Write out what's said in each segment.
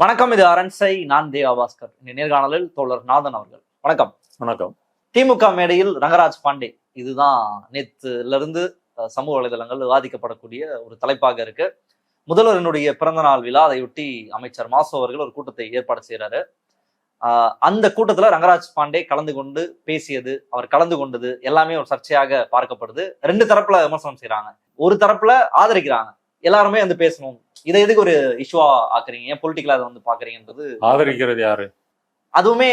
வணக்கம் இது அரண்சை நான் தேவா பாஸ்கர் இந்த நேர்காணலில் தோழர் நாதன் அவர்கள். வணக்கம். வணக்கம். திமுக மேடையில் ரங்கராஜ் பாண்டே. இதுதான் நேத்துல இருந்து சமூக வலைதளங்கள் விவாதிக்கப்படக்கூடிய ஒரு தலைப்பாக இருக்கு. முதல்வரினுடைய பிறந்த நாள் விழா அதையொட்டி அமைச்சர் மாசு அவர்கள் ஒரு கூட்டத்தை ஏற்பாடு செய்யறாரு ஆஹ், அந்த கூட்டத்துல ரங்கராஜ் பாண்டே கலந்து கொண்டு பேசியது அவர் கலந்து கொண்டது எல்லாமே ஒரு சர்ச்சையாக பார்க்கப்படுது. ரெண்டு தரப்புல விமர்சனம் செய்றாங்க. ஒரு தரப்புல ஆதரிக்கிறாங்க. எல்லாருமே வந்து பேசணும். இதை எதுக்கு ஒரு இஷ்யூவா ஆக்குறீங்க? ஏன் பொலிட்டிக்கலா அதை வந்து பாக்குறீங்கன்றது ஆதரிக்கிறது யாரு? அதுவுமே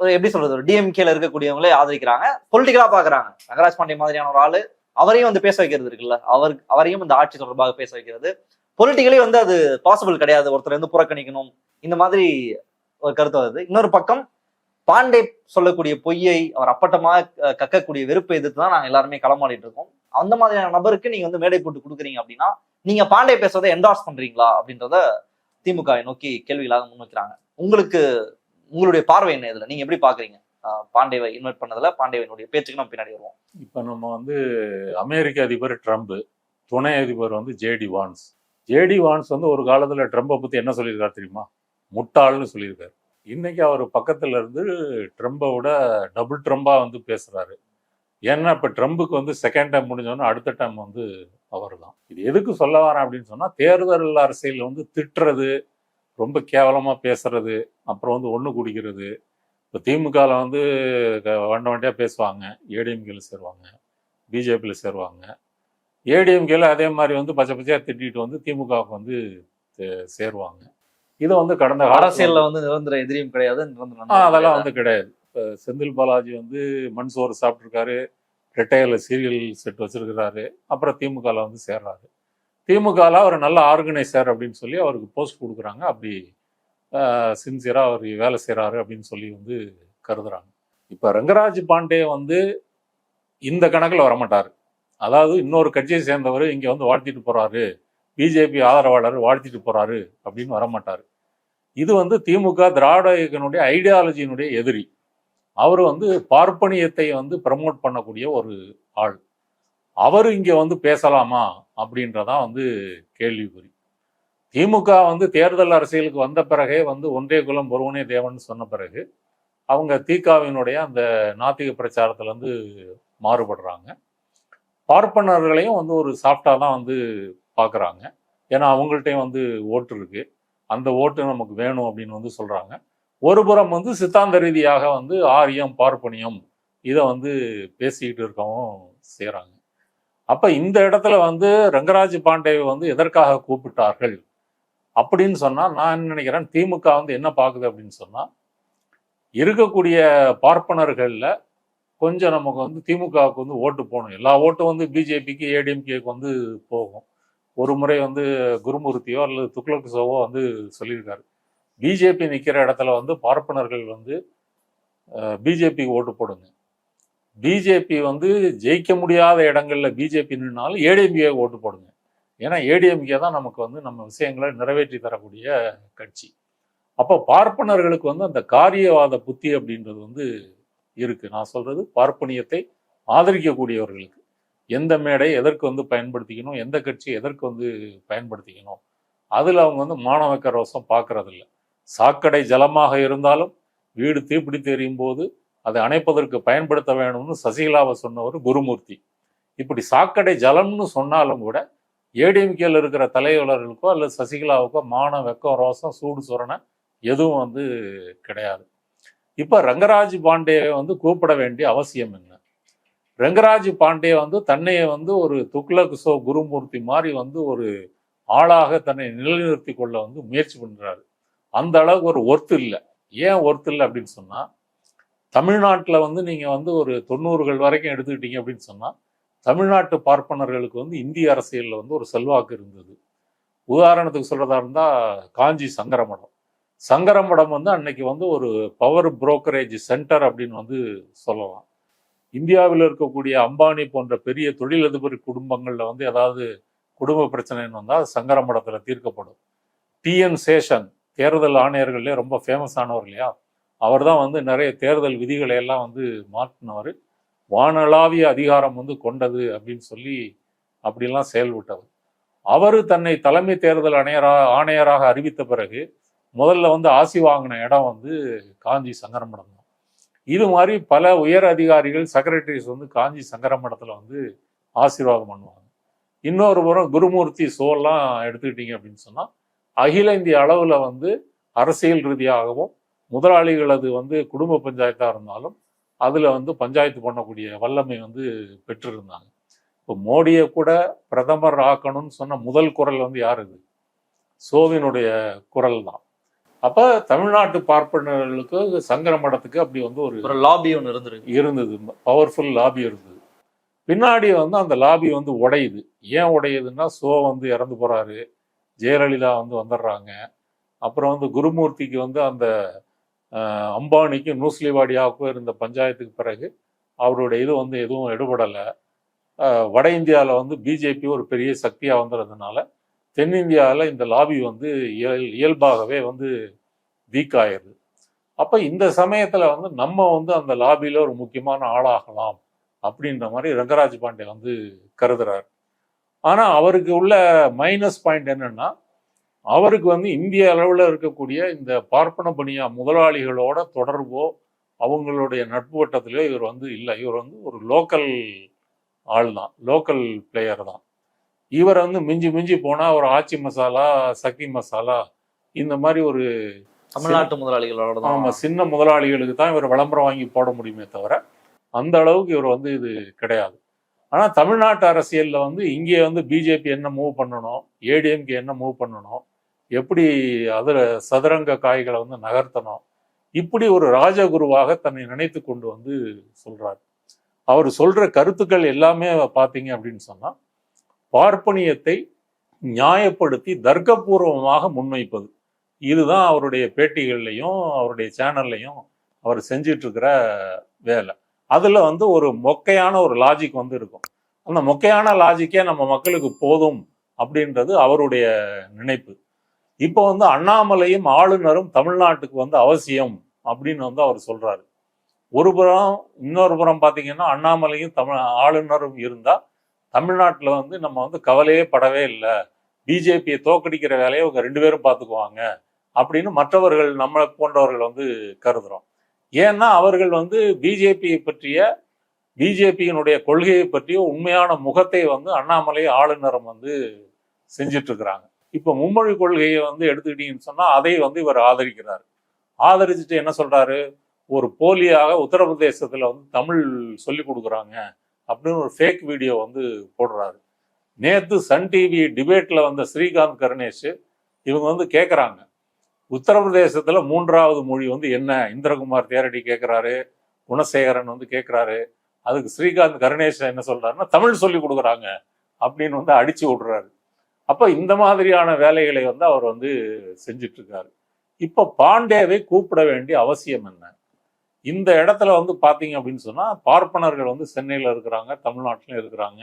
ஒரு எப்படி சொல்றது ஒரு டிஎம்கேல இருக்கக்கூடியவங்களே ஆதரிக்கிறாங்க. பொலிட்டிக்கலா பாக்குறாங்க ரங்கராஜ் பாண்டே மாதிரியான ஒரு ஆளு அவரையும் வந்து பேச வைக்கிறது இருக்குல்ல. அவர் அவரையும் இந்த ஆட்சி தொடர்பாக பேச வைக்கிறது. பொலிட்டிக்கலி வந்து அது பாசிபிள் கிடையாது. ஒருத்தர் வந்து புறக்கணிக்கணும். இந்த மாதிரி ஒரு கருத்து வருது. இன்னொரு பக்கம் பாண்டே சொல்லக்கூடிய பொய்யை அவர் அப்பட்டமாக கக்கக்கூடிய வெறுப்பை எதிர்த்து தான் நாங்க எல்லாருமே களமாடிட்டு இருக்கோம். அந்த மாதிரியான நபருக்கு நீங்க வந்து மேடை போட்டு கொடுக்குறீங்க அப்படின்னா நீங்க பாண்டே பேசுறதை என்டார்ஸ் பண்றீங்களா அப்படின்றத திமுக நோக்கி கேள்விகளாக முன்வைக்கிறாங்க உங்களுக்கு உங்களுடைய பார்வை என்ன இதுல? நீங்க எப்படி பாக்குறீங்க பாண்டேவை இன்வைட் பண்ணதுல பாண்டேவனுடைய பேச்சுக்கு நம்ம பின்னாடி வருவோம். இப்ப நம்ம வந்து அமெரிக்க அதிபர் ட்ரம்ப் துணை அதிபர் வந்து ஜேடி வான்ஸ். ஜேடி வான்ஸ் வந்து ஒரு காலத்துல ட்ரம்பை பத்தி என்ன சொல்லியிருக்காரு தெரியுமா? முட்டாள்னு சொல்லியிருக்காரு. இன்னைக்கு அவர் பக்கத்துல இருந்து ட்ரம்பை விட டபுள் ட்ரம்பா வந்து பேசுறாரு. ஏன்னா இப்ப ட்ரம்புக்கு வந்து செகண்ட் டைம் முடிஞ்சோன்னா அடுத்த டைம் வந்து அவர் தான். இது எதுக்கு சொல்ல வரேன் அப்படின்னு சொன்னா தேர்தல் அரசியல் வந்து திட்டுறது ரொம்ப கேவலமா பேசுறது அப்புறம் வந்து ஒண்ணு குடிக்கிறது. இப்போ திமுகவில் வந்து வண்ட வண்டியா பேசுவாங்க. ஏடிஎம்கேல சேருவாங்க. பிஜேபியில் சேருவாங்க. ஏடிஎம்கேல அதே மாதிரி வந்து பச்சை பச்சையா திட்டிட்டு வந்து திமுகவுக்கு வந்து சேருவாங்க. இதை வந்து கடந்த அரசியல்ல வந்து நிரந்தர எதிரியும் கிடையாது நிரந்தர ஆ, நண்பரும் அதெல்லாம். வந்து கிடையாது. இப்போ செந்தில் பாலாஜி வந்து மண் சோறு சாப்பிட்ருக்காரு ரிட்டையரில் சீரியல் செட் வச்சுருக்கிறாரு. அப்புறம் திமுகவில் வந்து சேர்றாரு. திமுகவில் அவர் நல்ல ஆர்கனைசர் அப்படின்னு சொல்லி அவருக்கு போஸ்ட் கொடுக்குறாங்க. அப்படி சின்சியராக அவர் வேலை செய்கிறாரு அப்படின்னு சொல்லி வந்து கருதுறாங்க. இப்போ ரங்கராஜ் பாண்டே வந்து இந்த கணக்கில் வரமாட்டார். அதாவது இன்னொரு கட்சியை சேர்ந்தவர் இங்கே வந்து வாழ்த்திட்டு போகிறாரு பிஜேபி ஆதரவாளர் வாழ்த்திட்டு போகிறாரு அப்படின்னு வரமாட்டார். இது வந்து திமுக திராவிட இயக்கனுடைய ஐடியாலஜியினுடைய எதிரி. அவர் வந்து பார்ப்பனியத்தை வந்து ப்ரமோட் பண்ணக்கூடிய ஒரு ஆள். அவர் இங்கே வந்து பேசலாமா அப்படின்றதான் வந்து கேள்விக்குறி. திமுக வந்து தேர்தல் அரசியலுக்கு வந்த பிறகே வந்து ஒன்றே குலம் ஒருவனே தேவன் சொன்ன பிறகு அவங்க தீகாவினுடைய அந்த நாத்திக பிரச்சாரத்துலேருந்து மாறுபடுறாங்க. பார்ப்பனர்களையும் வந்து ஒரு சாஃப்டாக தான் வந்து பார்க்குறாங்க ஏன்னா அவங்கள்ட்டையும் வந்து ஓட்டு இருக்குது அந்த ஓட்டு நமக்கு வேணும் அப்படின்னு வந்து சொல்கிறாங்க ஒரு புறம் வந்து சித்தாந்த ரீதியாக வந்து ஆரியம் பார்ப்பனியம் இதை வந்து பேசிக்கிட்டு இருக்கவும் செய்கிறாங்க அப்போ இந்த இடத்துல வந்து ரங்கராஜ் பாண்டேவை வந்து எதற்காக கூப்பிட்டார்கள் அப்படின்னு சொன்னால் நான் என்ன நினைக்கிறேன் திமுக வந்து என்ன பார்க்குது அப்படின்னு சொன்னால் இருக்கக்கூடிய பார்ப்பனர்களில் கொஞ்சம் நமக்கு வந்து திமுகவுக்கு வந்து ஓட்டு போகணும். எல்லா ஓட்டும் வந்து பிஜேபிக்கு ஏடிஎம்கேக்கு வந்து போகும். ஒரு முறை வந்து குருமூர்த்தியோ அல்லது துக்ளக் சோவோ வந்து சொல்லியிருக்காரு. பிஜேபி நிற்கிற இடத்துல வந்து பார்ப்பனர்கள் வந்து பிஜேபிக்கு ஓட்டு போடுங்க. பிஜேபி வந்து ஜெயிக்க முடியாத இடங்களில் பிஜேபி நின்னாலும் ஏடிஎம்கே ஓட்டு போடுங்க. ஏன்னா ஏடிஎம்கே தான் நமக்கு வந்து நம்ம விஷயங்களை நிறைவேற்றி தரக்கூடிய கட்சி. அப்போ பார்ப்பனர்களுக்கு வந்து அந்த காரியவாத புத்தி அப்படின்றது வந்து இருக்கு. நான் சொல்கிறது பார்ப்பனியத்தை ஆதரிக்கக்கூடியவர்களுக்கு. எந்த மேடை எதற்கு வந்து பயன்படுத்திக்கணும்? எந்த கட்சி எதற்கு வந்து பயன்படுத்திக்கணும்? அதில் அவங்க வந்து மாணவக்கரவசம் பார்க்கறதில்ல. சாக்கடை ஜலமாக இருந்தாலும் வீடு தீப்பிடித்து எறியும் போது அதை அணைப்பதற்கு பயன்படுத்த வேணும்னு சசிகலாவை சொன்னவர் குருமூர்த்தி. இப்படி சாக்கடை ஜலம்னு சொன்னாலும் கூட ஏடிஎம்கேல இருக்கிற தலைவர்களுக்கோ அல்லது சசிகலாவுக்கோ மான வெக்கம் ரோசம் சூடு சுரணை எதுவும் வந்து கிடையாது. இப்போ ரங்கராஜ் பாண்டேவை வந்து கூப்பிட வேண்டிய அவசியம் என்ன? ரங்கராஜ் பாண்டே வந்து தன்னையை வந்து ஒரு துக்ளக் சோ குருமூர்த்தி மாதிரி வந்து ஒரு ஆளாக தன்னை நிலைநிறுத்தி கொள்ள வந்து முயற்சி பண்ணுறாரு அந்த அளவுக்கு ஒரு ஒர்த்து இல்லை. ஏன் ஒர்த்து இல்லை அப்படின்னு சொன்னால் தமிழ்நாட்டில் வந்து நீங்கள் வந்து ஒரு தொண்ணூறுகள் வரைக்கும் எடுத்துக்கிட்டீங்க அப்படின்னு சொன்னால் தமிழ்நாட்டு பார்ப்பனர்களுக்கு வந்து இந்திய அரசியலில் வந்து ஒரு செல்வாக்கு இருந்தது. உதாரணத்துக்கு சொல்கிறதா இருந்தால் காஞ்சி சங்கரமடம். சங்கரமடம் வந்து அன்னைக்கு வந்து ஒரு பவர் புரோக்கரேஜ் சென்டர் அப்படின்னு வந்து சொல்லலாம். இந்தியாவில் இருக்கக்கூடிய அம்பானி போன்ற பெரிய தொழிலதிபர் குடும்பங்களில் வந்து ஏதாவது குடும்ப பிரச்சனைன்னு வந்தால் அது சங்கரமடத்தில் தீர்க்கப்படும். டிஎன் சேஷன் தேர்தல் ஆணையர்கள்லேயே ரொம்ப ஃபேமஸ் ஆனவர் இல்லையா? அவர் தான் வந்து நிறைய தேர்தல் விதிகளை எல்லாம் வந்து மாற்றினவர். வானளாவிய அதிகாரம் வந்து கொண்டது அப்படின்னு சொல்லி அப்படிலாம் செயல்பட்டவர். அவர் தன்னை தலைமை தேர்தல் ஆணையராக ஆணையராக அறிவித்த பிறகு முதல்ல வந்து ஆசி வாங்கின இடம் வந்து காஞ்சி சங்கரமடம் தான். இது மாதிரி பல உயர் அதிகாரிகள் செக்ரட்டரிஸ் வந்து காஞ்சி சங்கரமடத்தில் வந்து ஆசீர்வாதம் பண்ணுவாங்க. இன்னொரு புறம் குருமூர்த்தி சோல்லாம் எடுத்துக்கிட்டீங்க அப்படின்னு சொன்னால் அகில இந்திய அளவுல வந்து அரசியல் ரீதியாகவும் முதலாளிகளது வந்து குடும்ப பஞ்சாயத்தா இருந்தாலும் அதுல வந்து பஞ்சாயத்து பண்ணக்கூடிய வல்லமை வந்து பெற்றிருந்தாங்க. இப்போ மோடியை கூட பிரதமர் ஆக்கணும்னு சொன்ன முதல் குரல் வந்து யார் இது? சோவினுடைய குரல் தான். அப்ப தமிழ்நாட்டு பார்ப்பனர்களுக்கு சங்கர மடத்துக்கு அப்படி வந்து ஒரு லாபி ஒன்று இருந்திருக்கு. இருந்தது. பவர்ஃபுல் லாபி இருந்தது. பின்னாடி வந்து அந்த லாபி வந்து உடையுது. ஏன் உடையுதுன்னா சோ வந்து இறந்து போறாரு. ஜெயலலிதா வந்து வந்துடுறாங்க. அப்புறம் வந்து குருமூர்த்திக்கு வந்து அந்த அம்பானிக்கு அம்பானிக்கும் நூஸ்லிவாடியாவுக்கும் இருந்த பஞ்சாயத்துக்கு பிறகு அவருடைய இது வந்து எதுவும் எடுபடலை. வட இந்தியாவில் வந்து பிஜேபி ஒரு பெரிய சக்தியாக வந்துடுறதுனால தென்னிந்தியாவில் இந்த லாபி வந்து இயல் இயல்பாகவே வந்து வீக் ஆயிடுது அப்போ இந்த சமயத்தில் வந்து நம்ம வந்து அந்த லாபியில் ஒரு முக்கியமான ஆளாகலாம் அப்படின்ற மாதிரி ரங்கராஜ் பாண்டே வந்து கருதுறாரு. ஆனால் அவருக்கு உள்ள மைனஸ் பாயிண்ட் என்னன்னா அவருக்கு வந்து இந்திய அளவில் இருக்கக்கூடிய இந்த பார்ப்பன பணியா முதலாளிகளோட தொடர்போ அவங்களுடைய நட்பு வட்டத்திலயோ இவர் வந்து இல்லை. இவர் வந்து ஒரு லோக்கல் ஆள் தான். லோக்கல் பிளேயர் தான். இவர் வந்து மிஞ்சி மிஞ்சி போனால் ஒரு ஆச்சி மசாலா சக்தி மசாலா இந்த மாதிரி ஒரு தமிழ்நாட்டு முதலாளிகளோட தான். ஆமா சின்ன முதலாளிகளுக்கு தான் இவர் விளம்பரம் வாங்கி போட முடியுமே தவிர அந்த அளவுக்கு இவர் வந்து இது கிடையாது. ஆனால் தமிழ்நாட்டு அரசியலில் வந்து இங்கே வந்து பிஜேபி என்ன மூவ் பண்ணணும் ஏடிஎம்கே என்ன மூவ் பண்ணணும் எப்படி அதில் சதுரங்க காய்களை வந்து நகர்த்தணும் இப்படி ஒரு ராஜகுருவாக தன்னை நினைத்து கொண்டு வந்து சொல்கிறார் அவர் சொல்கிற கருத்துக்கள் எல்லாமே பார்த்தீங்க அப்படின்னு சொன்னால் பார்ப்பனியத்தை நியாயப்படுத்தி தர்க்கபூர்வமாக முன்வைப்பது. இதுதான் அவருடைய பேட்டிகள்லையும் அவருடைய சேனல்லையும் அவர் செஞ்சிட்ருக்கிற வேலை. அதுல வந்து ஒரு மொக்கையான ஒரு லாஜிக் வந்து இருக்கும். அந்த மொக்கையான லாஜிக்கே நம்ம மக்களுக்கு போதும் அப்படின்றது அவருடைய நினைப்பு. இப்போ வந்து அண்ணாமலையும் ஆளுநரும் தமிழ்நாட்டுக்கு வந்து அவசியம் அப்படின்னு வந்து அவர் சொல்றாரு. ஒரு புறம் இன்னொரு புறம் பார்த்தீங்கன்னா அண்ணாமலையும் தமிழ் ஆளுநரும் இருந்தா தமிழ்நாட்டில் வந்து நம்ம வந்து கவலையே படவே இல்லை. பிஜேபியை தோக்கடிக்கிற வேலையை அவங்க ரெண்டு பேரும் பார்த்துக்குவாங்க அப்படின்னு மற்றவர்கள் நம்மளை போன்றவர்கள் வந்து கருதுகிறோம் ஏன்னா அவர்கள் வந்து பிஜேபியை பற்றிய பிஜேபியினுடைய கொள்கையை பற்றிய உண்மையான முகத்தை வந்து அண்ணாமலை ஆளுநரம் வந்து செஞ்சிட்டு இருக்கிறாங்க இப்போ மும்மொழி கொள்கையை வந்து எடுத்துக்கிட்டீங்கன்னு சொன்னா அதை வந்து இவர் ஆதரிக்கிறார். ஆதரிச்சுட்டு என்ன சொல்றாரு? ஒரு போலியாக உத்தரப்பிரதேசத்துல வந்து தமிழ் சொல்லி கொடுக்குறாங்க அப்படின்னு ஒரு ஃபேக் வீடியோ வந்து போடுறாரு. நேத்து சன் டிவி டிபேட்ல வந்த ஸ்ரீகாந்த் கருணேஷ் இவங்க வந்து கேட்குறாங்க உத்தரப்பிரதேசத்துல மூன்றாவது மொழி வந்து என்ன? இந்திரகுமார் தேரடி கேட்குறாரு குணசேகரன் வந்து கேட்குறாரு அதுக்கு ஸ்ரீகாந்த் கருணேஷன் என்ன சொல்றாருன்னா தமிழ் சொல்லி கொடுக்குறாங்க அப்படின்னு வந்து அடிச்சு விடுறாரு. அப்போ இந்த மாதிரியான வேலைகளை வந்து அவர் வந்து செஞ்சிட்ருக்காரு. இருக்காரு இப்ப பாண்டேவை கூப்பிட வேண்டிய அவசியம் என்ன? இந்த இடத்துல வந்து பார்த்தீங்க அப்படின்னு சொன்னா பார்ப்பனர்கள் வந்து சென்னையில இருக்கிறாங்க தமிழ்நாட்டிலும் இருக்கிறாங்க.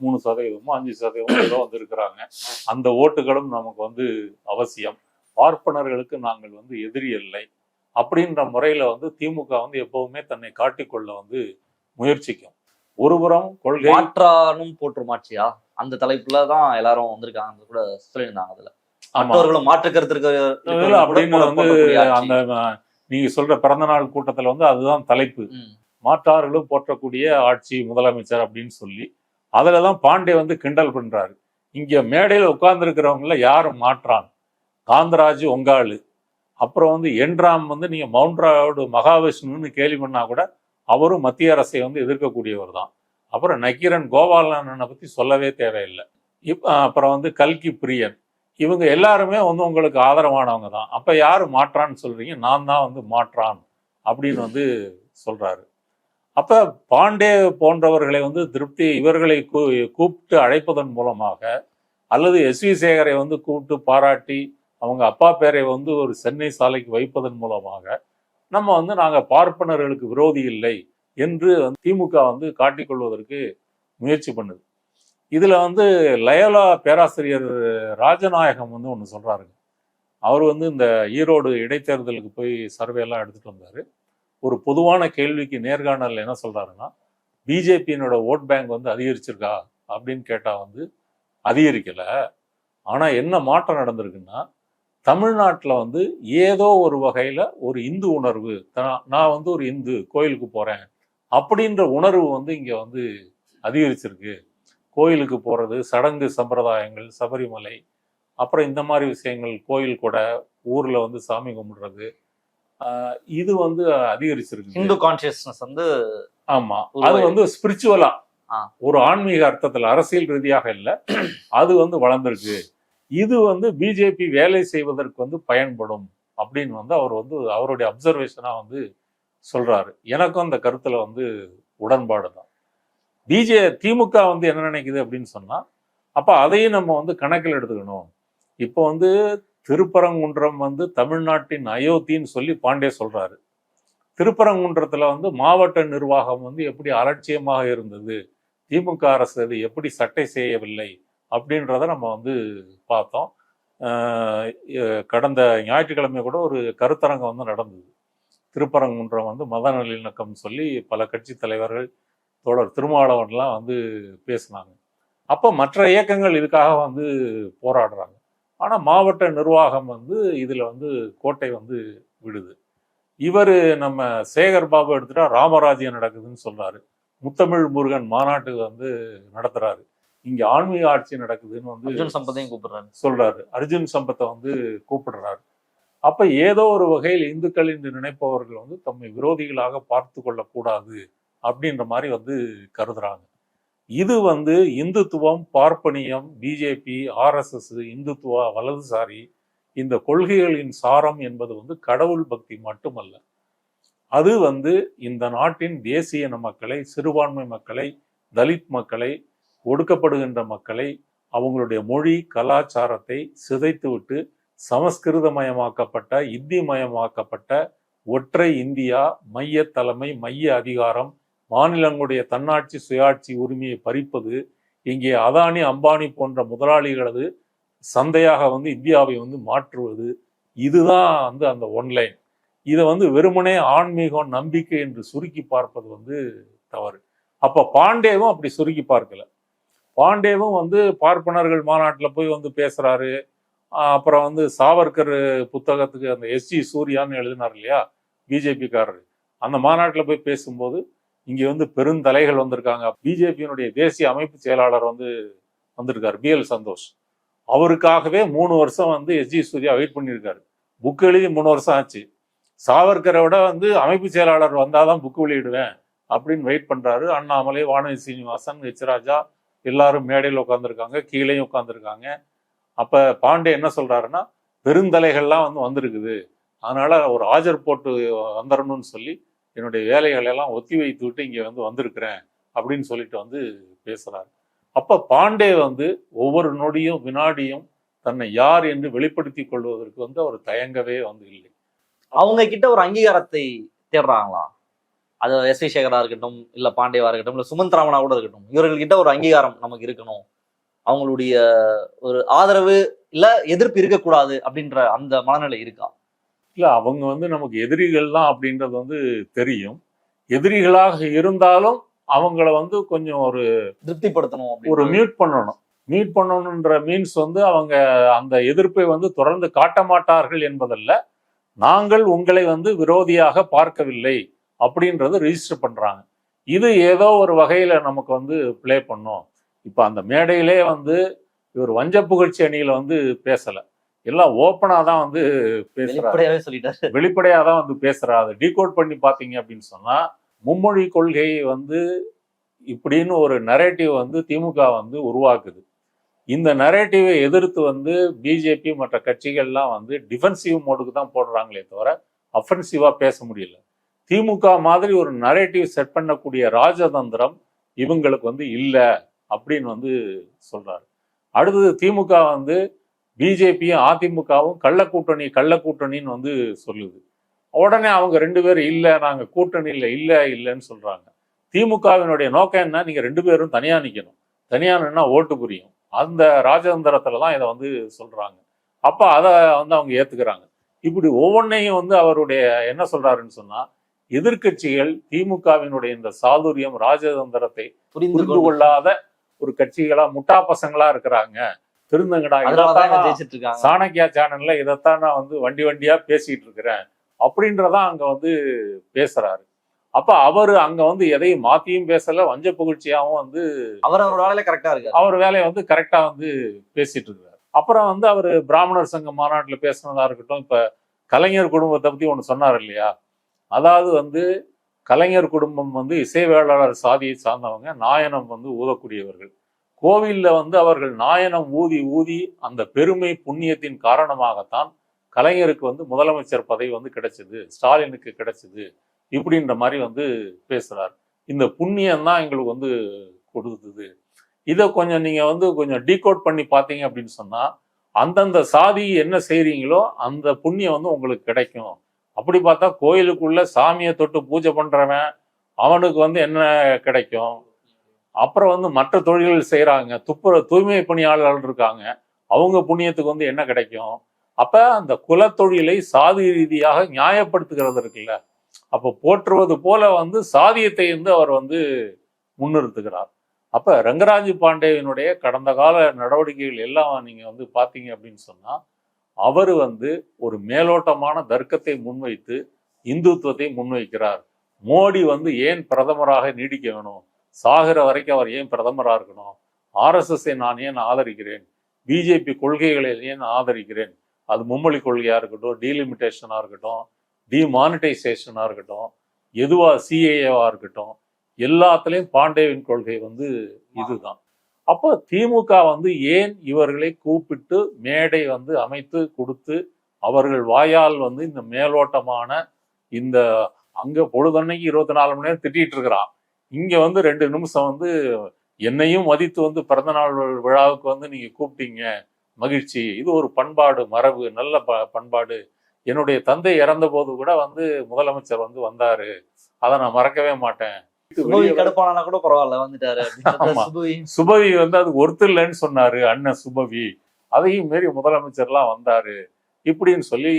மூணு சதவீதமோ அஞ்சு சதவீதமோ ஏதோ வந்து இருக்கிறாங்க. அந்த ஓட்டுகளும் நமக்கு வந்து அவசியம். பார்ப்பனர்களுக்கு நாங்கள் வந்து எதிரி இல்லை அப்படின்ற முறையில வந்து திமுக வந்து எப்பவுமே தன்னை காட்டிக்கொள்ள வந்து முயற்சிக்கும். ஒருபுறம் கொள்கை மாற்றானும் போற்றுமாட்சியா அந்த தலைப்புல தான் எல்லாரும் வந்திருக்காங்க. கூட சொல்லியிருந்தாங்க அதுல. மற்றவர்களும் மாற்று கருத்திற்கு இல்ல, அப்படின்னு வந்து அந்த நீங்க சொல்ற பிறந்த நாள் கூட்டத்துல வந்து அதுதான் தலைப்பு. மாற்றார்களும் போற்றக்கூடிய ஆட்சி முதலமைச்சர் அப்படின்னு சொல்லி அதுல தான் பாண்டே வந்து கிண்டல் பண்றாரு. இங்க மேடையில உட்கார்ந்து இருக்கிறவங்கள யாரும் மாற்றான்? காந்தராஜ் உங்காளு அப்புறம் வந்து என்ராம் வந்து நீங்க மவுண்ட்ராவோடு மகாவிஷ்ணுன்னு கேள்வி பண்ணா கூட அவரும் மத்திய அரசை வந்து எதிர்க்கக்கூடியவர் தான். அப்புறம் நக்கீரன் கோபாலனனை பத்தி சொல்லவே தேவையில்லை. இப் அப்புறம் வந்து கல்கி பிரியன். இவங்க எல்லாருமே வந்து உங்களுக்கு ஆதரவானவங்க தான். அப்ப யாரு மாற்றான்னு சொல்றீங்க? நான் தான் வந்து மாற்றான் அப்படின்னு வந்து சொல்றாரு. அப்ப பாண்டே போன்றவர்களை வந்து திருப்தி இவர்களை கூ- கூப்பிட்டு அழைப்பதன் மூலமாக அல்லது எஸ் வி சேகரை வந்து கூப்பிட்டு பாராட்டி அவங்க அப்பா பேரை வந்து ஒரு சென்னை சாலைக்கு வைப்பதன் மூலமாக நம்ம வந்து நாங்கள் பார்ப்பனர்களுக்கு விரோதி இல்லை என்று வந்து திமுக வந்து காட்டிக்கொள்வதற்கு முயற்சி பண்ணுது. இதில் வந்து லயோலா பேராசிரியர் ராஜநாயகம் வந்து ஒன்று சொல்கிறாருங்க அவர் வந்து இந்த ஈரோடு இடைத்தேர்தலுக்கு போய் சர்வே எல்லாம் வந்தார். ஒரு பொதுவான கேள்விக்கு நேர்காணல் என்ன சொல்கிறாருன்னா பிஜேபியினோட ஓட் பேங்க் வந்து அதிகரிச்சிருக்கா அப்படின்னு கேட்டால் வந்து அதிகரிக்கலை. ஆனால் என்ன மாற்றம் நடந்திருக்குன்னா தமிழ்நாட்டில் வந்து ஏதோ ஒரு வகையில ஒரு இந்து உணர்வு. நான் வந்து ஒரு இந்து கோயிலுக்கு போறேன். அப்படின்ற உணர்வு வந்து இங்க வந்து அதிகரிச்சிருக்கு. கோயிலுக்கு போறது சடங்கு சம்பிரதாயங்கள் சபரிமலை அப்புறம் இந்த மாதிரி விஷயங்கள் கோயில் கூட ஊர்ல வந்து சாமி கும்பிடுறது இது வந்து அதிகரிச்சிருக்கு. ஹிந்து கான்சியஸ்னஸ் வந்து ஆமா. அது. வந்து ஸ்பிரிச்சுவலா ஆ. ஒரு ஆன்மீக அர்த்தத்துல அரசியல் ரீதியாக இல்ல. அது வந்து வளர்ந்திருக்கு. இது வந்து பிஜேபி வேலை செய்வதற்கு வந்து பயன்படும் அப்படின்னு வந்து அவர் வந்து அவருடைய அப்சர்வேஷனாக வந்து சொல்கிறாரு எனக்கும் அந்த கருத்தில் வந்து உடன்பாடு தான். பிஜே திமுக வந்து என்ன நினைக்குது அப்படின்னு சொன்னால் அப்போ அதையும் நம்ம வந்து கணக்கில் எடுத்துக்கணும். இப்போ வந்து திருப்பரங்குன்றம் வந்து தமிழ்நாட்டின் அயோத்தின்னு சொல்லி பாண்டே சொல்கிறாரு திருப்பரங்குன்றத்தில் வந்து மாவட்ட நிர்வாகம் வந்து எப்படி அலட்சியமாக இருந்தது? திமுக அரசு அது எப்படி சட்டை செய்யவில்லை? அப்படின்றத நம்ம வந்து பார்த்தோம். கடந்த ஞாயிற்றுக்கிழமை கூட ஒரு கருத்தரங்கம் வந்து நடந்தது. திருப்பரங்குன்றம் வந்து மத நல்லிணக்கம் சொல்லி பல கட்சி தலைவர்கள் தோழர் திருமாவளவன்லாம் வந்து பேசினாங்க. அப்போ மற்ற இயக்கங்கள் இதுக்காக வந்து போராடுறாங்க. ஆனால் மாவட்ட நிர்வாகம் வந்து இதில் வந்து கோட்டை வந்து விடுது. இவர் நம்ம சேகர் பாபு எடுத்துட்டா ராமராஜ்யம் நடக்குதுன்னு சொல்கிறாரு முத்தமிழ் முருகன் மாநாட்டுக்கு வந்து நடத்துகிறாரு இங்க ஆன்மீக ஆட்சி நடக்குதுன்னு வந்து அர்ஜுன் சம்பத்தையும் கூப்பிடுறாரு. சொல்றாரு. அர்ஜுன் சம்பத்தை வந்து கூப்பிடுறாரு. அப்ப ஏதோ ஒரு வகையில் இந்துக்கள் என்று நினைப்பவர்கள் வந்து தம்மை விரோதிகளாக பார்த்து கொள்ளக்கூடாது அப்படின்ற மாதிரி வந்து கருதுறாங்க. இது வந்து இந்துத்துவம் பார்ப்பனியம் பிஜேபி ஆர்எஸ்எஸ் இந்துத்துவா வலதுசாரி இந்த கொள்கைகளின் சாரம் என்பது வந்து கடவுள் பக்தி மட்டுமல்ல. அது வந்து இந்த நாட்டின் தேசிய மக்களை சிறுபான்மை மக்களை தலித் மக்களை ஒடுக்கப்படுகின்ற மக்களை அவங்களுடைய மொழி கலாச்சாரத்தை சிதைத்துவிட்டு சமஸ்கிருதமயமாக்கப்பட்ட இந்திமயமாக்கப்பட்ட ஒற்றை இந்தியா மைய தலைமை மைய அதிகாரம் மாநிலங்களுடைய தன்னாட்சி சுயாட்சி உரிமையை பறிப்பது இங்கே அதானி அம்பானி போன்ற முதலாளிகளது சந்தையாக வந்து இந்தியாவை வந்து மாற்றுவது இதுதான் வந்து அந்த ஒன்லைன் இதை வந்து வெறுமனே ஆன்மீகம் நம்பிக்கை என்று சுருக்கி பார்ப்பது வந்து தவறு. அப்போ பாண்டேவும் அப்படி சுருக்கி பார்க்கல. பாண்டேவும் வந்து பார்ப்பனர்கள் மாநாட்டில் போய் வந்து பேசுகிறாரு அப்புறம் வந்து சாவர்கர் புத்தகத்துக்கு அந்த எஸ்ஜி சூர்யான்னு எழுதினார் இல்லையா? பிஜேபிக்காரர். அந்த மாநாட்டில் போய் பேசும்போது இங்கே வந்து பெருந்தலைகள் வந்திருக்காங்க. பிஜேபியினுடைய தேசிய அமைப்பு செயலாளர் வந்து வந்திருக்காரு பிஎல் சந்தோஷ். அவருக்காகவே மூணு வருஷம் வந்து எஸ்ஜி சூர்யா வெயிட் பண்ணியிருக்காரு. புக் எழுதி மூணு வருஷம் ஆச்சு. சாவர்கரை விட வந்து அமைப்பு செயலாளர் வந்தாதான் புக் வெளியிடுவேன் அப்படின்னு வெயிட் பண்றாரு. அண்ணாமலை வானதி சீனிவாசன் ஹெச் ராஜா எல்லாரும் மேடையில் உட்காந்துருக்காங்க கீழேயும் உட்காந்துருக்காங்க அப்ப பாண்டே என்ன சொல்றாருன்னா பெருந்தலைகள்லாம் வந்து வந்திருக்குது. அதனால ஒரு ஆஜர் போட்டு வந்துடணும்னு சொல்லி என்னுடைய வேலைகளை எல்லாம் ஒத்தி வைத்து விட்டு இங்கே வந்து வந்திருக்கிறேன் அப்படின்னு சொல்லிட்டு வந்து பேசுறாரு. அப்ப பாண்டே வந்து ஒவ்வொரு நொடியும் வினாடியும் தன்னை யார் என்று வெளிப்படுத்திக் கொள்வதற்கு வந்து அவர் தயங்கவே வந்து இல்லை. அவங்க கிட்ட ஒரு அங்கீகாரத்தை தேடுறாங்களா? அது எஸ் வி சேகரா இருக்கட்டும் இல்ல பாண்டேவா இருக்கட்டும் இல்ல சுமந்த் ராமனா கூட இருக்கட்டும் இவர்கள்கிட்ட ஒரு அங்கீகாரம் நமக்கு இருக்கணும். அவங்களுடைய ஒரு ஆதரவு இல்ல எதிர்ப்பு இருக்கக்கூடாது அப்படின்ற அந்த மனநிலை இருக்கா? இல்ல அவங்க வந்து நமக்கு எதிரிகள் தான் அப்படின்றது வந்து தெரியும். எதிரிகளாக இருந்தாலும் அவங்கள வந்து கொஞ்சம் ஒரு திருப்திப்படுத்தணும் ஒரு மியூட் பண்ணணும். மியூட் பண்ணணுன்ற மீன்ஸ் வந்து அவங்க அந்த எதிர்ப்பை வந்து தொடர்ந்து காட்ட மாட்டார்கள் என்பதல்ல. நாங்கள் உங்களை வந்து விரோதியாக பார்க்கவில்லை. அப்படின்றத ரிஜிஸ்டர் பண்றாங்க. இது ஏதோ ஒரு வகையில நமக்கு வந்து ப்ளே பண்ணும். இப்ப அந்த மேடையிலே வந்து இவர் வஞ்ச புகழ்ச்சி அணியில வந்து பேசல. எல்லாம் ஓப்பனா தான் வந்து பேசுறாரு. வெளிப்படையாவே சொல்லிட்டாரு. வெளிப்படையா தான் வந்து பேசுறா அதை டீகோட் பண்ணி பார்த்தீங்க அப்படின்னு சொன்னா மும்மொழி கொள்கை வந்து இப்படின்னு ஒரு நரேட்டிவ் வந்து திமுக வந்து உருவாக்குது. இந்த நரேட்டிவை எதிர்த்து வந்து பிஜேபி மற்ற கட்சிகள்லாம் வந்து டிஃபென்சிவ் மோடுக்கு தான் போடுறாங்களே தவிர அஃபென்சிவா பேச முடியல. திமுக மாதிரி ஒரு நரேட்டிவ் செட் பண்ணக்கூடிய ராஜதந்திரம் இவங்களுக்கு வந்து இல்லை அப்படின்னு வந்து சொல்றாரு. அடுத்தது திமுக வந்து பிஜேபியும் அதிமுகவும் கள்ள கூட்டணி கள்ள கூட்டணின்னு வந்து சொல்லுது. உடனே அவங்க ரெண்டு பேரும் இல்லை நாங்க கூட்டணியில் இல்ல இல்லைன்னு சொல்றாங்க. திமுகவினுடைய நோக்கம் என்ன? நீங்க ரெண்டு பேரும் தனியா நிக்கணும். தனியா நின்னா ஓட்டு புரியும். அந்த ராஜதந்திரத்துல தான் இதை வந்து சொல்றாங்க. அப்ப அதை வந்து அவங்க ஏற்றுக்கிறாங்க இப்படி ஒவ்வொன்றையும் வந்து அவருடைய என்ன சொல்றாருன்னு சொன்னா எதிர்க்கட்சிகள் திமுகவினுடைய இந்த சாதுரியம் ராஜதந்திரத்தை புரிந்து புரிந்து கொள்ள கொள்ளாத ஒரு கட்சிகளா முட்டா பசங்களா இருக்கிறாங்க. திருந்துங்கடா சாணக்கியா சேனல்ல இதைத்தான் நான் வந்து வண்டி வண்டியா பேசிட்டு இருக்கிறேன் அப்படின்றதான் அங்க வந்து பேசுறாரு. அப்ப அவரு அங்க வந்து எதையும் மாத்தியும் பேசல வஞ்ச புகழ்ச்சியாவும் வந்து அவர் அவரோட வேலையில கரெக்டா இருக்காரு. அவர் வேலையை வந்து கரெக்டா வந்து பேசிட்டு இருக்காரு அப்புறம் வந்து அவர் பிராமணர் சங்க மாநாட்டுல பேசுனதா இருக்கட்டும் இப்ப கலைஞர் குடும்பத்தை பத்தி ஒண்ணு சொன்னார் இல்லையா? அதாவது வந்து கலைஞர் குடும்பம் வந்து இசைவேளாளர் சாதியை சார்ந்தவங்க நாயனம் வந்து ஊதக்கூடியவர்கள். கோவில்ல வந்து அவர்கள் நாயனம் ஊதி ஊதி அந்த பெருமை புண்ணியத்தின் காரணமாகத்தான் கலைஞருக்கு வந்து முதலமைச்சர் பதவி வந்து கிடைச்சது ஸ்டாலினுக்கு கிடைச்சது இப்படின்ற மாதிரி வந்து பேசுகிறார் இந்த புண்ணியம் தான் எங்களுக்கு வந்து கொடுத்தது. இதை கொஞ்சம் நீங்கள் வந்து கொஞ்சம் டீகோட் பண்ணி பார்த்தீங்க அப்படின்னு சொன்னால் அந்தந்த சாதி என்ன செய்கிறீங்களோ அந்த புண்ணியம் வந்து உங்களுக்கு கிடைக்கும். அப்படி பார்த்தா கோயிலுக்குள்ள சாமியை தொட்டு பூஜை பண்றவன் அவனுக்கு வந்து என்ன கிடைக்கும்? அப்புறம் வந்து மற்ற தொழில்கள் செய்கிறாங்க துப்புர தூய்மை பணியாளர்கள் இருக்காங்க. அவங்க புண்ணியத்துக்கு வந்து என்ன கிடைக்கும்? அப்ப அந்த குலத்தொழிலை சாதி ரீதியாக நியாயப்படுத்துகிறது இருக்குல்ல. அப்ப போற்றுவது போல வந்து சாதியத்தை வந்து அவர் வந்து முன்னிறுத்துகிறார். அப்ப ரங்கராஜ் பாண்டேவினுடைய கடந்த கால நடவடிக்கைகள் எல்லாம் நீங்க வந்து பாத்தீங்க அப்படின்னு சொன்னா அவர் வந்து ஒரு மேலோட்டமான தர்க்கத்தை முன்வைத்து இந்துத்துவத்தை முன்வைக்கிறார். மோடி வந்து ஏன் பிரதமராக நீடிக்க வேணும் சாகிற வரைக்கும் அவர் ஏன் பிரதமராக இருக்கணும்? ஆர்எஸ்எஸ்ஸை நான் ஏன் ஆதரிக்கிறேன்? பிஜேபி கொள்கைகளை ஏன் ஆதரிக்கிறேன்? அது மும்மொழி கொள்கையா இருக்கட்டும் டீலிமிட்டேஷனா இருக்கட்டும் டிமானிட்டைசேஷனா இருக்கட்டும் எதுவா சிஏஏவா இருக்கட்டும் எல்லாத்துலயும் பாண்டேவின் கொள்கை வந்து இதுதான். அப்போ திமுக வந்து ஏன் இவர்களை கூப்பிட்டு மேடை வந்து அமைத்து கொடுத்து அவர்கள் வாயால் வந்து இந்த மேலோட்டமான இந்த அங்கே பொழுதன்னைக்கு இருபத்தி நாலு மணி நேரம் திட்டிகிட்டு இருக்கிறான். இங்கே வந்து ரெண்டு நிமிஷம் வந்து என்னையும் மதித்து வந்து பிறந்தநாள் விழாவுக்கு வந்து நீங்கள் கூப்பிட்டீங்க. மகிழ்ச்சி. இது ஒரு பண்பாடு மரபு நல்ல ப பண்பாடு. என்னுடைய தந்தை இறந்த போது கூட வந்து முதலமைச்சர் வந்து வந்தார். அதை நான் மறக்கவே மாட்டேன். சுபவி கடுப்பானா கூட பரவாயில்ல வந்துட்டாரு சுபவி வந்து அது ஒருத்தர் இல்லைன்னு சொன்னாரு அண்ணன் சுபவி. அதையும் மீறி முதலமைச்சர்லாம் வந்தாரு இப்படின்னு சொல்லி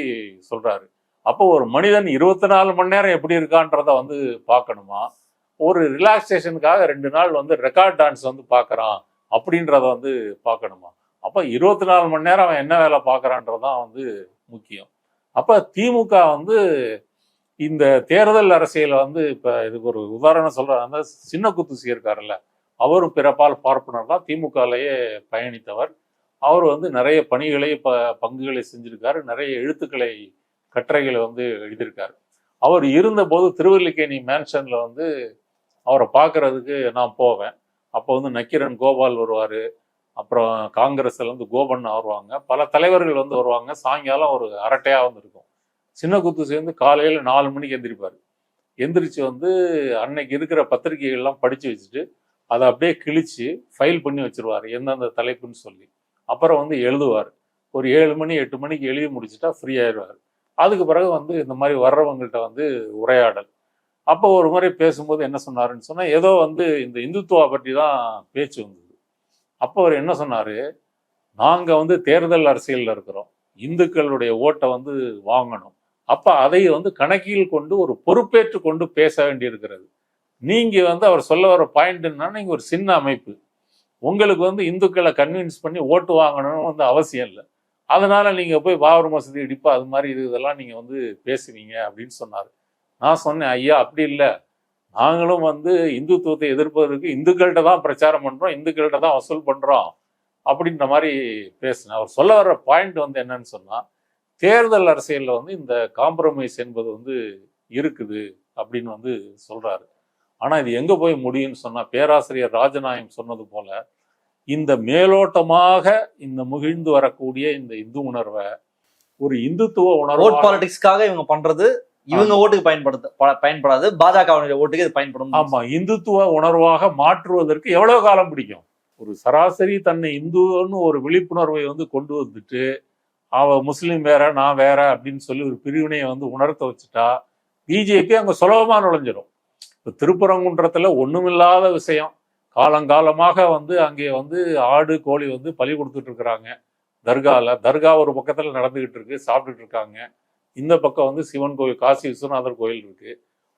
சொல்றாரு. அப்போ ஒரு மனிதன் இருபத்தி நாலு மணி நேரம் எப்படி இருக்கான்றத வந்து பார்க்கணுமா? ஒரு ரிலாக்ஸேஷனுக்காக ரெண்டு நாள் வந்து ரெக்கார்ட் டான்ஸ் வந்து பார்க்கறான் அப்படின்றத வந்து பார்க்கணுமா? அப்போ இருபத்தி நாலு மணி நேரம் அவன் என்ன வேலை பார்க்கறான்றதான் வந்து முக்கியம். அப்போ திமுக வந்து இந்த தேர்தல் அரசியல் வந்து இப்போ இதுக்கு ஒரு உதாரணம் சொல்றேன். அந்த சின்ன குத்துசி இருக்காருல்ல அவரும் பிறப்பால் பார்ப்பனர் தான். திமுகலையே பயணித்தவர். அவர் வந்து நிறைய பணிகளை ப பங்குகளை செஞ்சுருக்காரு. நிறைய எழுத்துக்களை கட்டுரைகளை வந்து எழுதியிருக்காரு. அவர் இருந்தபோது திருவல்லிக்கேணி மேன்ஷனில் வந்து அவரை பார்க்குறதுக்கு நான் போவேன். அப்போ வந்து நக்கீரன் கோபால் வருவார். அப்புறம் காங்கிரஸ்லேருந்து கோபண்ணா வருவாங்க பல தலைவர்கள் வந்து வருவாங்க. சாயங்காலம் ஒரு அரட்டையாக வந்து இருக்கும். சின்ன குத்து சேர்ந்து காலையில் நாலு மணிக்கு எந்திரிப்பார். எந்திரிச்சு வந்து அன்னைக்கு இருக்கிற பத்திரிகைகள்லாம் படித்து வச்சுட்டு அதை அப்படியே கிழிச்சு ஃபைல் பண்ணி வச்சிருவாரு எந்தெந்த தலைப்புன்னு சொல்லி. அப்புறம் வந்து எழுதுவார். ஒரு ஏழு மணி எட்டு மணிக்கு எழுதி முடிச்சுட்டா ஃப்ரீ ஆயிடுவார். அதுக்கு பிறகு வந்து இந்த மாதிரி வர்றவங்கள்ட்ட வந்து உரையாடல். அப்போ ஒரு முறை பேசும்போது என்ன சொன்னாருன்னு சொன்னால் ஏதோ வந்து இந்த இந்துத்துவா பற்றி தான் பேச்சு வந்தது. அப்போ அவர் என்ன சொன்னார் நாங்கள் வந்து தேர்தல் அரசியலில் இருக்கிறோம். இந்துக்களுடைய ஓட்டை வந்து வாங்கணும். அப்ப அதை வந்து கணக்கில் கொண்டு ஒரு பொறுப்பேற்று கொண்டு பேச வேண்டியிருக்கிறது. நீங்க வந்து அவர் சொல்ல வர பாயிண்ட் என்னன்னா நீங்க ஒரு சின்ன அமைப்பு. உங்களுக்கு வந்து இந்துக்களை கன்வின்ஸ் பண்ணி ஓட்டு வாங்கணும்னு வந்து அவசியம் இல்லை. அதனால நீங்க போய் பாபர் மசூதி இடிப்பா அது மாதிரி இது இதெல்லாம் நீங்க வந்து பேசுவீங்க அப்படின்னு சொன்னார். நான் சொன்னேன் ஐயா அப்படி இல்லை. நாங்களும் வந்து இந்துத்துவத்தை எதிர்ப்பதற்கு இந்துக்கள்கிட்ட தான் பிரச்சாரம் பண்றோம் இந்துக்கள்கிட்ட தான் வசூல் பண்றோம் அப்படின்ற மாதிரி பேசினேன். அவர் சொல்ல வர்ற பாயிண்ட் வந்து என்னன்னு சொன்னா தேர்தல் அரசியல்ல வந்து இந்த காம்ப்ரமைஸ் என்பது வந்து இருக்குது அப்படின்னு வந்து சொல்றாரு. ஆனா இது எங்க போய் முடியும்னு சொன்னா பேராசிரியர் ராஜநாயம் சொன்னது போல இந்த மேலோட்டமாக இந்த முகிழ்ந்து வரக்கூடிய இந்த இந்து உணர்வை ஒரு இந்துத்துவ ஓட் உணர்வு பாலிடிக்ஸ்க்காக இவங்க பண்றது இவங்க ஓட்டுக்கு பயன்படுத்த பயன்படாது. பாஜகவினுடைய ஓட்டுக்கு இது பயன்படும். ஆமா இந்துத்துவ உணர்வாக மாற்றுவதற்கு எவ்வளவு காலம் பிடிக்கும்? ஒரு சராசரி தன்னை இந்துன்னு ஒரு விழிப்புணர்வை வந்து கொண்டு வந்துட்டு அவ முஸ்லீம் வேற நான் வேற அப்படின்னு சொல்லி ஒரு பிரிவினையை வந்து உணர்த்த வச்சுட்டா பிஜேபி அங்கே சுலபமாக நுழைஞ்சிரும் இப்போ திருப்பரங்குன்றத்தில் ஒன்றுமில்லாத விஷயம். காலங்காலமாக வந்து அங்கே வந்து ஆடு கோழி வந்து பலி கொடுத்துட்டு இருக்கிறாங்க. தர்காவில் தர்கா ஒரு பக்கத்தில் நடந்துக்கிட்டு இருக்கு சாப்பிட்டுட்டு இருக்காங்க. இந்த பக்கம் வந்து சிவன் கோயில் காசி விஸ்வநாதர் கோயில் இருக்கு.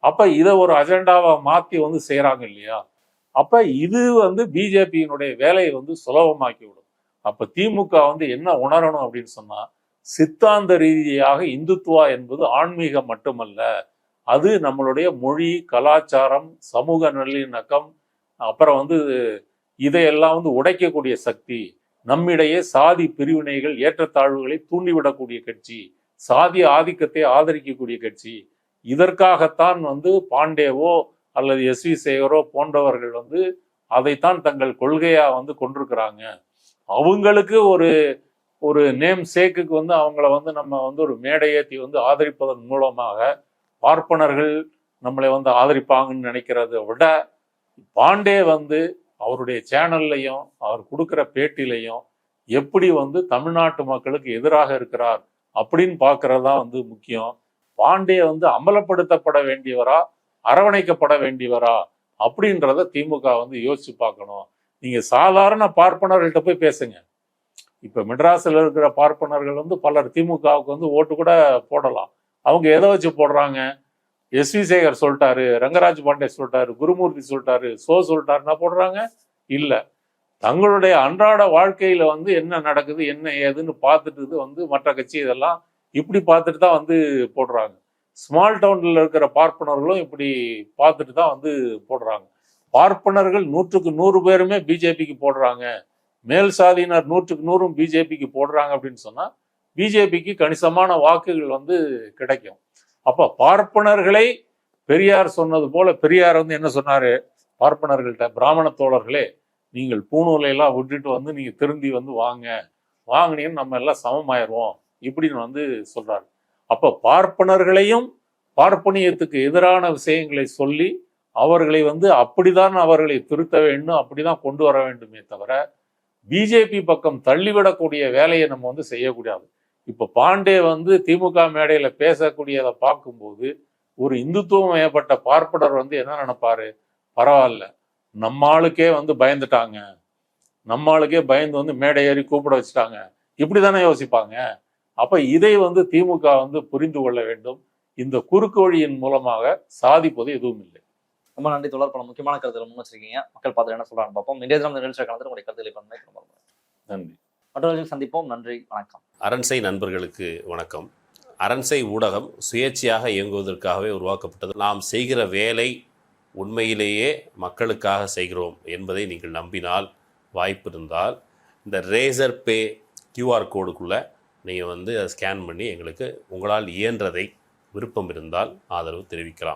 அப்போ இதை ஒரு அஜெண்டாவை மாற்றி வந்து செய்கிறாங்க இல்லையா? அப்போ இது வந்து பிஜேபியினுடைய வேலையை வந்து சுலபமாக்கி விடும். அப்ப திமுக வந்து என்ன உணரணும் அப்படின்னு சொன்னா சித்தாந்த ரீதியாக இந்துத்துவா என்பது ஆன்மீகம் மட்டுமல்ல. அது நம்மளுடைய மொழி கலாச்சாரம் சமூக நல்லிணக்கம் அப்புறம் வந்து இதையெல்லாம் வந்து உடைக்கக்கூடிய சக்தி நம்மிடையே சாதி பிரிவினைகள் ஏற்றத்தாழ்வுகளை தூண்டிவிடக்கூடிய கட்சி சாதி ஆதிக்கத்தை ஆதரிக்கக்கூடிய கட்சி இதற்காகத்தான் வந்து பாண்டேவோ அல்லது எஸ் வி சேகரோ போன்றவர்கள் வந்து அதைத்தான் தங்கள் கொள்கையா வந்து கொண்டிருக்கிறாங்க. அவங்களுக்கு ஒரு ஒரு நேம் சேக்குக்கு வந்து அவங்கள வந்து நம்ம வந்து ஒரு மேடையேற்றி வந்து ஆதரிப்பதன் மூலமாக பார்ப்பனர்கள் நம்மளை வந்து ஆதரிப்பாங்கன்னு நினைக்கிறத விட பாண்டே வந்து அவருடைய சேனல்லையும் அவர் கொடுக்குற பேட்டிலையும் எப்படி வந்து தமிழ்நாட்டு மக்களுக்கு எதிராக இருக்கிறார் அப்படின்னு பார்க்கறது தான் வந்து முக்கியம். பாண்டே வந்து அமலப்படுத்தப்பட வேண்டியவரா அரவணைக்கப்பட வேண்டியவரா அப்படின்றத திமுக வந்து யோசிச்சு பார்க்கணும். நீங்க சாதாரண பார்ப்பனர்கள்ட்ட போய் பேசுங்க. இப்ப மெட்ராஸில் இருக்கிற பார்ப்பனர்கள் வந்து பலர் திமுகவுக்கு வந்து ஓட்டு கூட போடலாம். அவங்க எதை வச்சு போடுறாங்க? எஸ் வி சேகர் சொல்லிட்டாரு ரங்கராஜ் பாண்டே சொல்லிட்டாரு குருமூர்த்தி சொல்லிட்டாரு சோ சொல்லிட்டாருன்னா போடுறாங்க? இல்ல. தங்களுடைய அன்றாட வாழ்க்கையில வந்து என்ன நடக்குது என்ன ஏதுன்னு பார்த்துட்டு வந்து மற்ற கட்சி இதெல்லாம் இப்படி பார்த்துட்டு தான் வந்து போடுறாங்க. ஸ்மால் டவுன்ல இருக்கிற பார்ப்பனர்களும் இப்படி பார்த்துட்டு தான் வந்து போடுறாங்க. பார்ப்பனர்கள் நூற்றுக்கு நூறு பேருமே பிஜேபிக்கு போடுறாங்க. மேல் சாதியினர் நூற்றுக்கு நூறும் பிஜேபிக்கு போடுறாங்க அப்படின்னு சொன்னா பிஜேபிக்கு கணிசமான வாக்குகள் வந்து கிடைக்கும். அப்ப பார்ப்பனர்களை பெரியார் சொன்னது போல பெரியார் வந்து என்ன சொன்னாரு? பார்ப்பனர்கள்ட்ட பிராமண தோழர்களே நீங்கள் பூணூலையெல்லாம் விட்டுட்டு வந்து நீங்க திருந்தி வந்து வாங்க. வாங்கினீங்கன்னு நம்ம எல்லாம் சமமாயிருவோம் இப்படின்னு வந்து சொல்றாரு. அப்ப பார்ப்பனர்களையும் பார்ப்பனியத்துக்கு எதிரான விஷயங்களை சொல்லி அவர்களை வந்து அப்படிதான் அவர்களை திருத்த வேண்டும் அப்படிதான் கொண்டு வர வேண்டுமே தவிர பிஜேபி பக்கம் தள்ளிவிடக்கூடிய வேலையை நம்ம வந்து செய்யக்கூடாது. இப்ப பாண்டே வந்து திமுக மேடையில பேசக்கூடியதை பார்க்கும்போது ஒரு இந்துத்துவம் ஏற்பட்ட பார்ப்பனர் வந்து என்ன நினைப்பாரு? பரவாயில்ல. நம்ம ஆளுக்கே வந்து பயந்துட்டாங்க. நம்ம ஆளுக்கே பயந்து வந்து மேடை ஏறி கூப்பிட வச்சுட்டாங்க. இப்படிதானே யோசிப்பாங்க? அப்ப இதை வந்து திமுக வந்து புரிந்து கொள்ள வேண்டும். இந்த குறுக்கு வழியின் மூலமாக சாதிப்பது எதுவும் இல்லை. ரொம்ப நன்றி தொடர் பல முக்கியமான கருத்துக்களை முன் வச்சிருக்கீங்க. மக்கள் பார்த்து என்ன சொல்றாங்க பார்ப்போம். இன்றைய தினம் நிகழ்ச்சியை கலந்து உங்களுடைய கருத்துக்களை பண்ணி ரொம்ப நன்றி. நன்றி மற்றவர்கள் சந்திப்போம். நன்றி. வணக்கம். அரண்சை நண்பர்களுக்கு வணக்கம். அரண்சை ஊடகம் சுயேட்சையாக இயங்குவதற்காகவே உருவாக்கப்பட்டது. நாம் செய்கிற வேலை உண்மையிலேயே மக்களுக்காக செய்கிறோம் என்பதை நீங்கள் நம்பினால் வாய்ப்பு இருந்தால் இந்த ரேசர் பே கியூஆர் கோடுக்குள்ளே நீங்கள் வந்து அதை ஸ்கேன் பண்ணி எங்களுக்கு உங்களால் இயன்றதை விருப்பம் இருந்தால் ஆதரவு தெரிவிக்கலாம்.